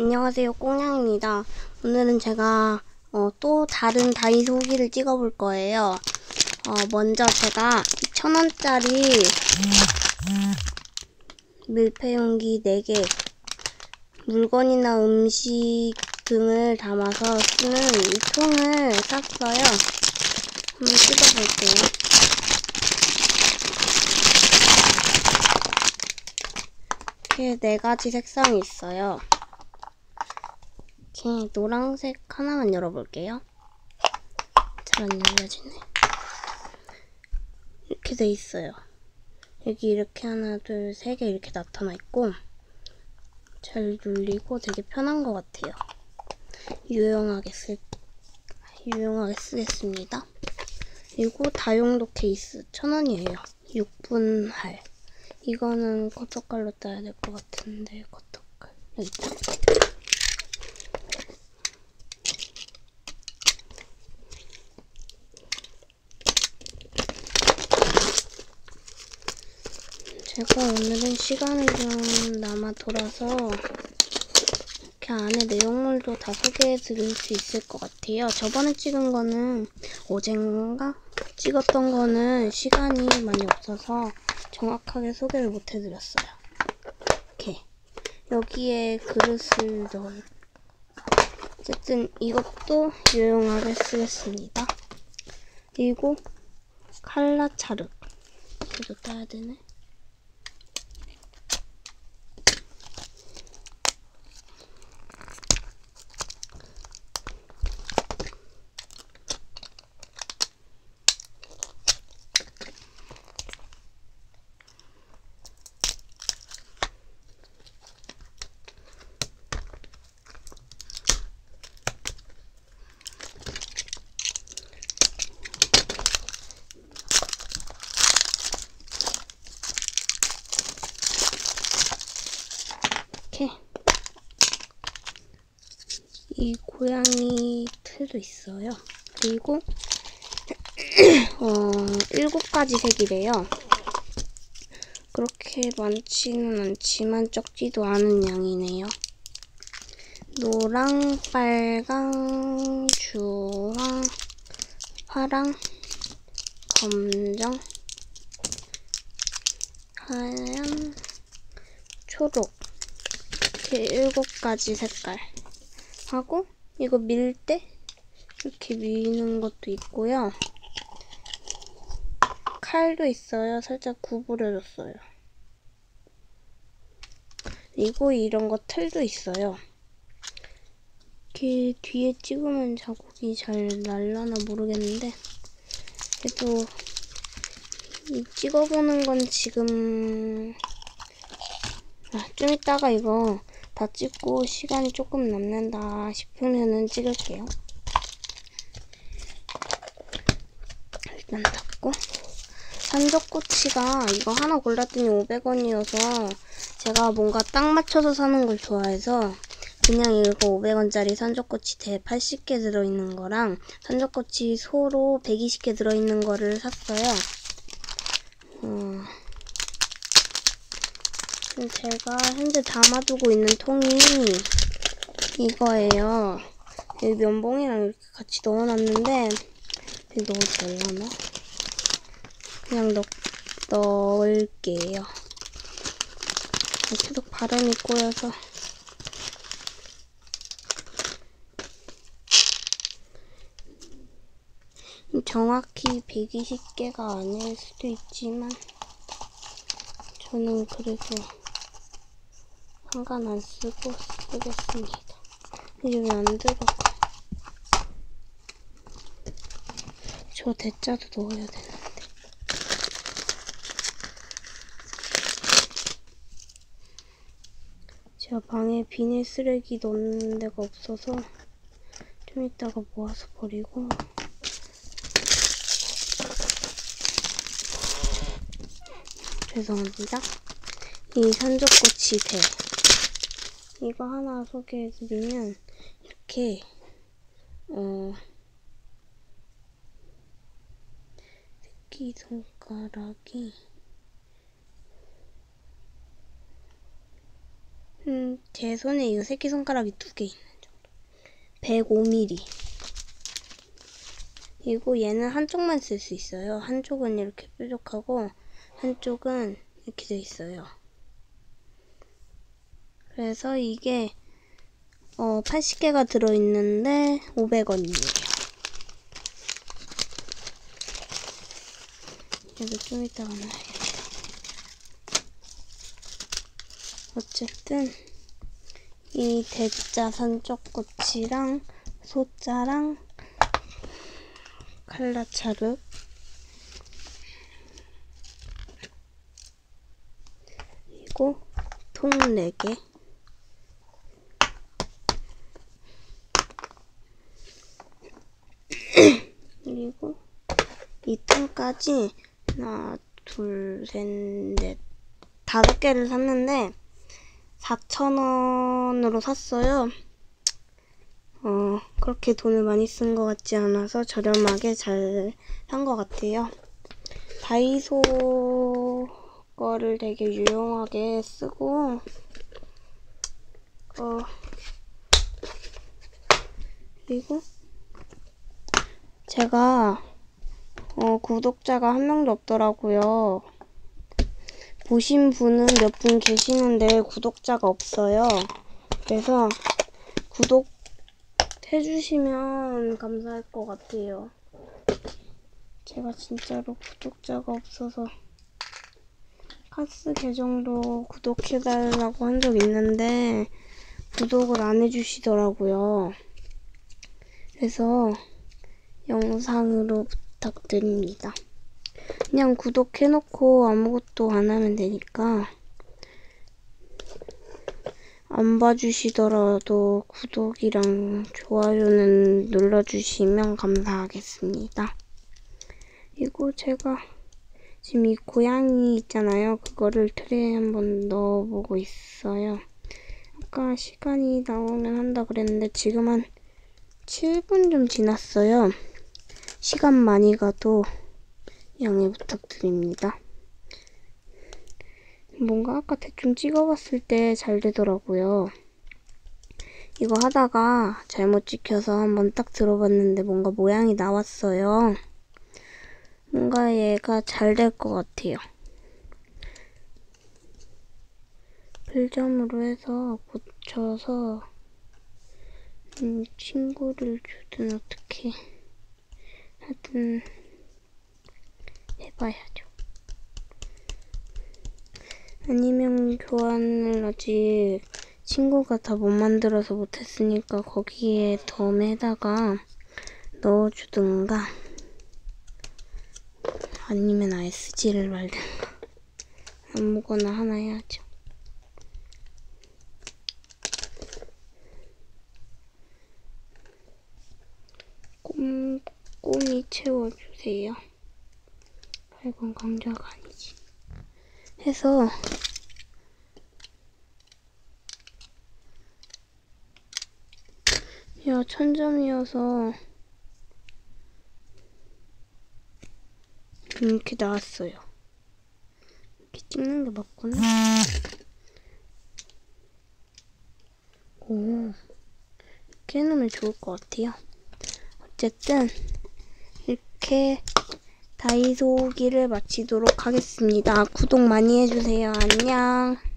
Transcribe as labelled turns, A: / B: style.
A: 안녕하세요 꽁냥입니다. 오늘은 제가 어, 또 다른 다이소 후기를 찍어볼 거예요. 어, 먼저 제가 2,000원짜리 밀폐용기 4개 물건이나 음식 등을 담아서 쓰는 이 통을 샀어요. 한번 뜯어볼게요. 이렇게 네 가지 색상이 있어요 이렇게 노란색 하나만 열어볼게요. 잘 안 열려지네. 이렇게 돼 있어요. 여기 이렇게 하나, 둘, 세 개 이렇게 나타나 있고 잘 눌리고 되게 편한 것 같아요. 유용하게 쓸, 유용하게 쓰겠습니다. 그리고 다용도 케이스 천 원이에요. 6분 할. 이거는 커터칼로 따야 될 것 같은데 커터칼 여기. 제가 오늘은 시간이 좀 남아 돌아서 이렇게 안에 내용물도 다 소개해 드릴 수 있을 것 같아요. 저번에 찍은 거는 어젠가 찍었던 거는 시간이 많이 없어서 정확하게 소개를 못 해드렸어요. 이렇게 여기에 그릇을 넣어 어쨌든 이것도 유용하게 쓰겠습니다. 그리고 칼라 차르 이것도 따야 되네. 이 고양이 틀도 있어요. 그리고 어, 일곱 가지 색이래요. 그렇게 많지는 않지만 적지도 않은 양이네요. 노랑, 빨강, 주황, 파랑, 검정, 하얀, 초록 이렇게 일곱 가지 색깔 하고 이거 밀 때 이렇게 미는 것도 있고요. 칼도 있어요. 살짝 구부려졌어요. 그리고 이런 거 틀도 있어요. 이렇게 뒤에 찍으면 자국이 잘 날라나 모르겠는데 그래도 이 찍어보는 건 지금 아, 좀 이따가 이거 다 찍고 시간이 조금 남는다 싶으면은 찍을게요. 일단 닫고 산적꼬치가 이거 하나 골랐더니 500원이어서 제가 뭔가 딱 맞춰서 사는 걸 좋아해서 그냥 이거 500원짜리 산적꼬치 대 80개 들어있는 거랑 산적꼬치 소로 120개 들어있는 거를 샀어요. 제가 현재 담아두고 있는 통이 이거예요. 여기 면봉이랑 이렇게 같이 넣어놨는데 넣어도 될라나? 그냥 넣, 넣을게요. 계속 바람이 꼬여서 정확히 120개가 아닐 수도 있지만 저는 그래도 상관 안 쓰고 쓰겠습니다. 이게 왜 안 들어가? 저 대자도 넣어야 되는데. 제가 방에 비닐 쓰레기 넣는 데가 없어서 좀 이따가 모아서 버리고 죄송합니다. 이 산적꼬치 대 이거 하나 소개해드리면 이렇게 어 새끼 손가락이 음, 제 손에 이거 새끼 손가락이 두 개 있는 정도. 105mm. 그리고 얘는 한쪽만 쓸 수 있어요. 한쪽은 이렇게 뾰족하고 한쪽은 이렇게 돼 있어요. 그래서 이게 어, 80개가 들어있는데 500원이에요. 이거 좀 이따가 놔야겠다. 어쨌든 이 대자 산적꼬치랑 소자랑 칼라차르 그리고 통 4개 그리고 이 통까지 하나 둘 셋 넷 다섯 개를 샀는데 4,000원으로 샀어요. 어, 그렇게 돈을 많이 쓴 것 같지 않아서 저렴하게 잘 산 것 같아요. 다이소 거를 되게 유용하게 쓰고, 어, 그리고 제가, 어, 구독자가 한 명도 없더라고요. 보신 분은 몇 분 계시는데 구독자가 없어요. 그래서 구독 해주시면 감사할 것 같아요. 제가 진짜로 구독자가 없어서 카스 계정도 구독해달라고 한 적 있는데 구독을 안 해주시더라고요. 그래서 영상으로 부탁드립니다. 그냥 구독해놓고 아무것도 안 하면 되니까 안 봐주시더라도 구독이랑 좋아요는 눌러주시면 감사하겠습니다. 그리고 제가 지금 이 고양이 있잖아요. 그거를 틀에 한번 넣어보고 있어요. 아까 시간이 나오면 한다 그랬는데 지금 한 7분 좀 지났어요. 시간 많이 가도 양해 부탁드립니다. 뭔가 아까 대충 찍어봤을 때 잘 되더라고요. 이거 하다가 잘못 찍혀서 한번 딱 들어봤는데 뭔가 모양이 나왔어요. 뭔가 얘가 잘 될 것 같아요. 필점으로 해서 고쳐서 음, 친구를 주든 어떻게 하든 해봐야죠. 아니면 교환을 아직 친구가 다 못 만들어서 못했으니까 거기에 덤에다가 넣어주든가 아니면 아예 쓰지를 말든가 아무거나 하나 해야죠. 주세요. 이건 강자가 아니지. 해서 야 천점이어서 이렇게 나왔어요. 이렇게 찍는 게 맞구나. 오, 이렇게 해놓으면 좋을 것 같아요. 어쨌든 이렇게 다이소기를 마치도록 하겠습니다. 구독 많이 해주세요. 안녕.